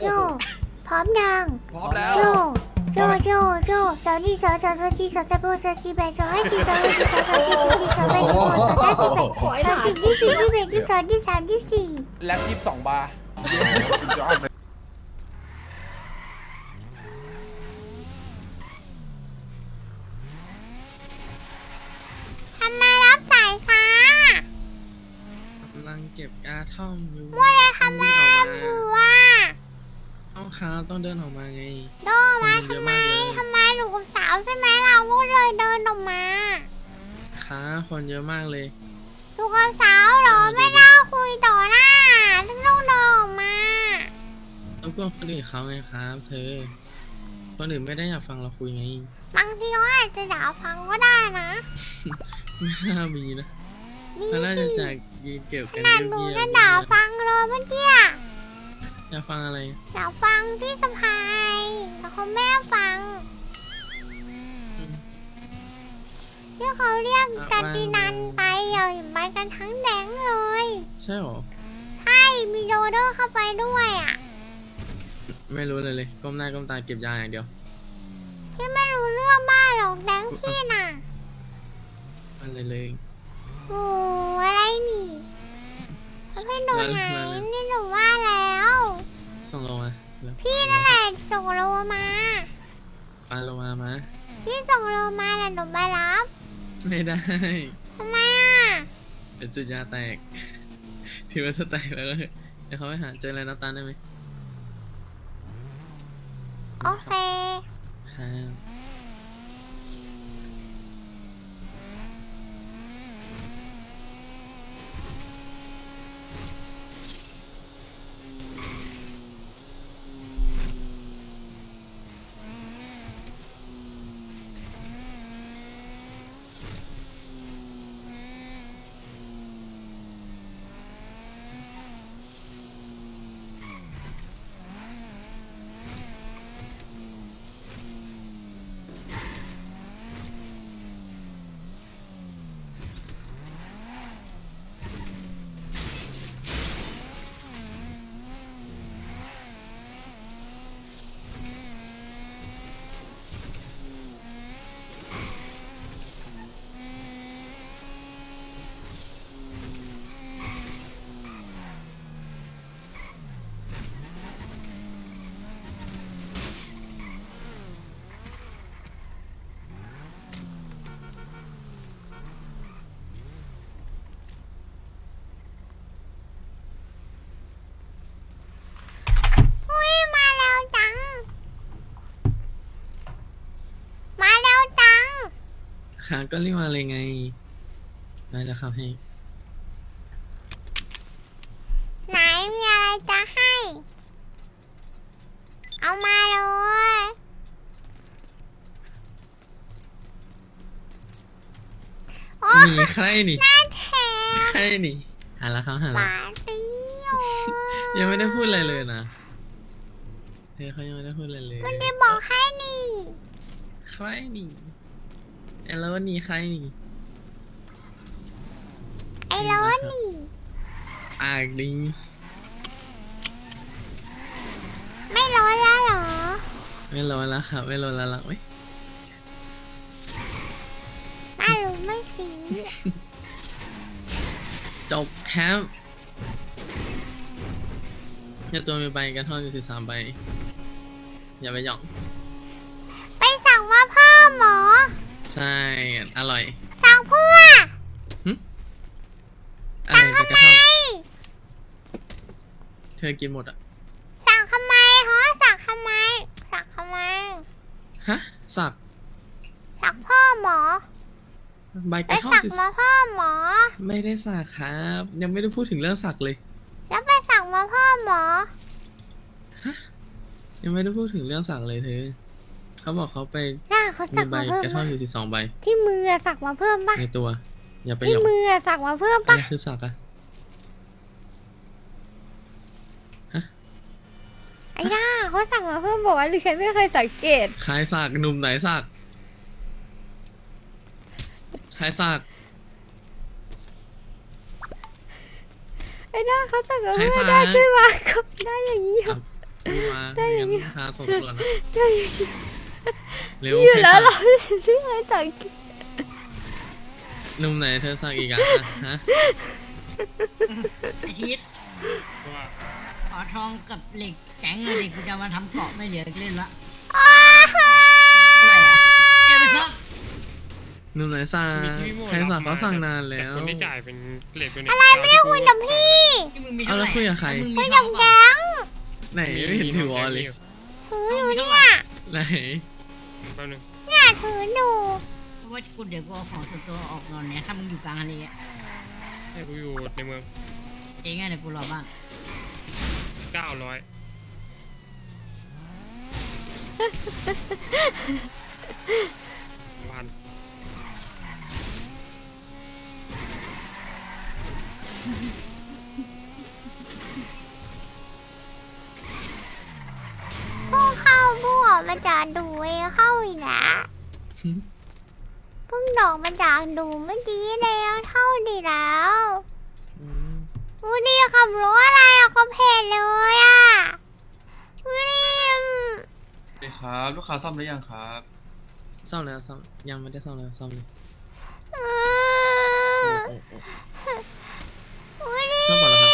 โจ พร้อมยังพร้อมแล้ว โจ โจ โจ โจสาวนี่สาวสาวสาวจีสาวตะโบสาวจีแบสาวไอจีสาวไอจีสาวสาวจีสาวจีสาวแบสาวสาวจีแบสาวจีที่สี่ที่แปดที่สองที่สามที่สี่แล็บยี่สิบสองบาร์ทำไมรับสายช้ากำลังเก็บกาท่อมอยู่มัวเลยทำไมต้องรับวิ่งอออกยู่มาอะต้อง ครับ ต้องเดินออกมาไง โดมาคนมันเยทำอะไมมากเลยทำไมหนูกับสาวใช่ไหมเราก็เลยเดินออกมาค้าคนเยอะมากเลยหนูกับสาวเหรอไม่น่าคุยต่อหน้าต้องเดินออกมาต้องกวนคนอื่นเขาไงครับ เธอ คนอื่นไม่ได้อยากฟังเราคุยไง บางทีเขาอาจจะด่าฟังก็ได้นะ ไม่น่ามีนะมีเขาน่าสิจะจากยืนเกี่ยวขกันนาดหนูเยี่ยจะมด่าๆฟังเลยเมื่อกี้อะ อยากฟังอะไรด่าฟังที่สะพายแต่เขาไม่ฟังอืมที่เขาเรียกอะกันตินันว่าไปเอาไปกันทั้งแดงเลย ใช่หรอ ใช่ มีโดโดเข้าไปด้วยอะ ไม่รู้เลยเลย ก้มหน้าก้มตาเก็บยาอย่างเดียว พี่ไม่รู้เรื่องบ้านหรอกแดงพี่น่ะ อะไรเลย โอ้อะไรนี่ แล้วพี่โดนไหนมาเลยนี่หนูว่าแล้ว ส่งลงมาแล้วพี่นั่นแหละส่งโลมาปาลงมามาพี่ส่งโลมาแต่หนูไปรับ ไม่ได้ทำไมอะเดี๋ยวจุดยาแตกถือว่าจะแตกแล้วก็เถอะเดี๋ยวเขาไปหาเจออะไรน้ำตาลได้ไหมโอเค ครับ อุ้ยมาแล้วจัง มาแล้วจัง หาก็รีบมาเลยไง ได้แล้วครับให้ ไหนมีอะไรจะให้ เอามาเลยโอ้หนีใครนี่น่าแถใครนี่หาแล้วครับหาแล้วปาเตี้ยวยังไม่ได้พูดอะไรเลยนะเธอเขายังไม่ได้พูดอะไรเลย มันจะบอกให้นี่ ใครนี่ เอ้แล้ววันนี้ใครนี่ไอ้ร้อนนี่ปากดีไม่ร้อนแล้วเหรอ ไม่รอแล้วครับไม่รอแล้วหรอกไหมน่ารู้ไม่สีจบครับเนี่ยตัวมีใบกระท่อนอยู่สิบสามใบอย่าไปหย่อง ไปสั่งมาเพิ่มหมอ ใช่ อร่อย สั่งเพื่ออะไรจะกระท่อนเธอกินหมดอะ สั่งทำไมฮะสั่งทำไม สั่งทำไม ฮะ สัก สั่งเพิ่มหมอใบไปกระท่อนสั่งสิมาเพิ่มหมอ ไม่ได้สักครับ ยังไม่ได้พูดถึงเรื่องสักเลย แล้วไปสั่งมาเพิ่มหมอ ยังไม่ได้พูดถึงเรื่องสักเลยเธอ เขาบอกเขาไปหน้าเขามีสั่งใบมาเพิ่มกระท่อนปะอยู่สิบสองใบที่มืออะสั่งมาเพิ่มปะในตัว อย่าไปหที่ย่องมืออะสั่งมาเพิ่มอะปะไรคือสักอะไอ้หน้าเขาสั่งมาเพิ่มบอกว่าหรือฉันไม่เคยสังเกต ใครสักหนุ่มไหนสักใครสัก ไอ้หน้าเขาสั่งมาใครเพิ่มสั่งได้ใช่ไหมก็ได้อย่างนี้เหรอรีบมาไม่งั้นพาส่งตรวจนะ เร็วอยู่แล้วแค่เราสั่งเรื่องอะไรต่างกันหนุ่มไหนเธอสั่งอีกอะฮะไอทิศว่าขอทองกับเหล็กแข็งเลยดิกูจะมาทำเกาะไม่เหลือเล่นละอ้าฮะอะไรอะเอ้ยไปซับหนุ่มไหนสั่งมีที่พี่โม่ใครสั่งเขาสั่งนานแล้ต่วคนที่จ่ายเป็นเลทตัวนี้อะไรไม่ได้คุยกับพี่ที่มึงมีเอาเท่าไหแล้ร่วคุยกับใครมึงคุมียทกัอบงแกเปล่างไหนไม่เห็นถือวอลเลยถืออยู่เนี่ย ไหนแป๊บนึงเนี่ยถืออยู่เพราะว่ากูเดี๋ยวกูเอาของส่วนตัวออกนอนเนี่ยถ้ามึงอยู่กลางทะเลอะให้กูอยู่ในเมืองเองไงเดี๋ยวกูรอบ้านเก้าร้อยพัน พวกเข้าพวก มันจะดูเองเข้าอีกนะเพิ่งดอกมันจากดูเมื่อกี้แล้วเท่าดีแล้วอืมวูดีขับรถอะไรอะเขาเพจเลยอะวูดีสวัสดีครับลูกค้าซ่อมหรือยังครับซ่อมแล้วซ่อมยังไม่ได้ซ่อมเลยซ่อมเลยอืโอ้มโอ้โอ้วูดีซ่อมหมดแล้วครับ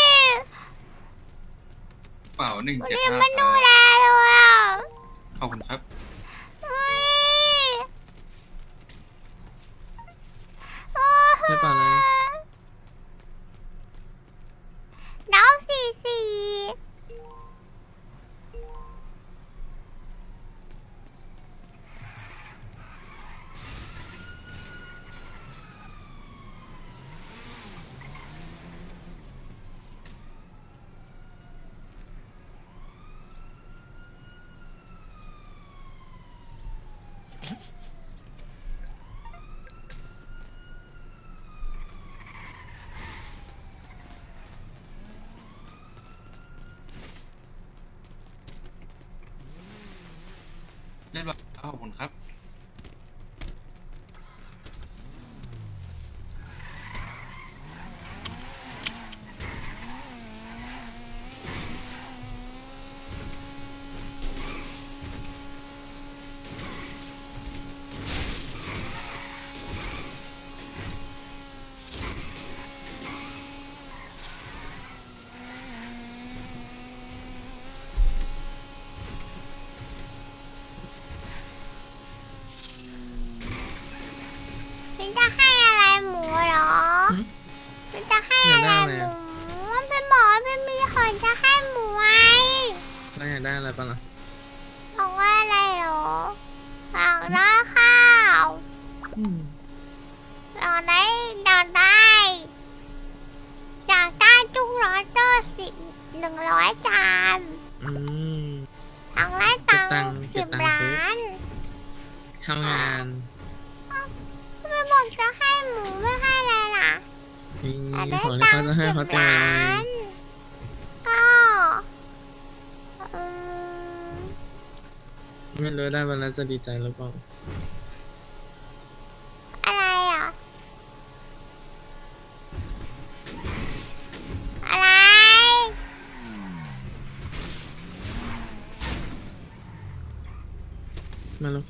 เปล่าหนึ่งวูเจ็ดดีห้ามันดูแลเลยอะ ขอบคุณครับวูดีโอ้โหไม่เปล่าเเรียบร้อยขอบคุณครับากได้อะไรป่ะล่ะบอกว่าอะไรเหรออยากได้ข้าวอืมอยากได้อยากได้อยากได้จุ้งร้อยเตอร์สิหนึ่งร้อยจานอืมอยากได้ตังเก็บตังค์ค์เก็สิบบตังค์ล้าซื้อนทำงานไม่บอกจะให้หมูไม่ให้อะไรล่ะมีอยากได้ของที่ตังเขาค์จะให้สิบเขาเตรียมล้าไว้นก็อืม ไม่รู้ได้วันนั้นจะดีใจหรือเปล่าอะไรอะ อะไร ไม่รู้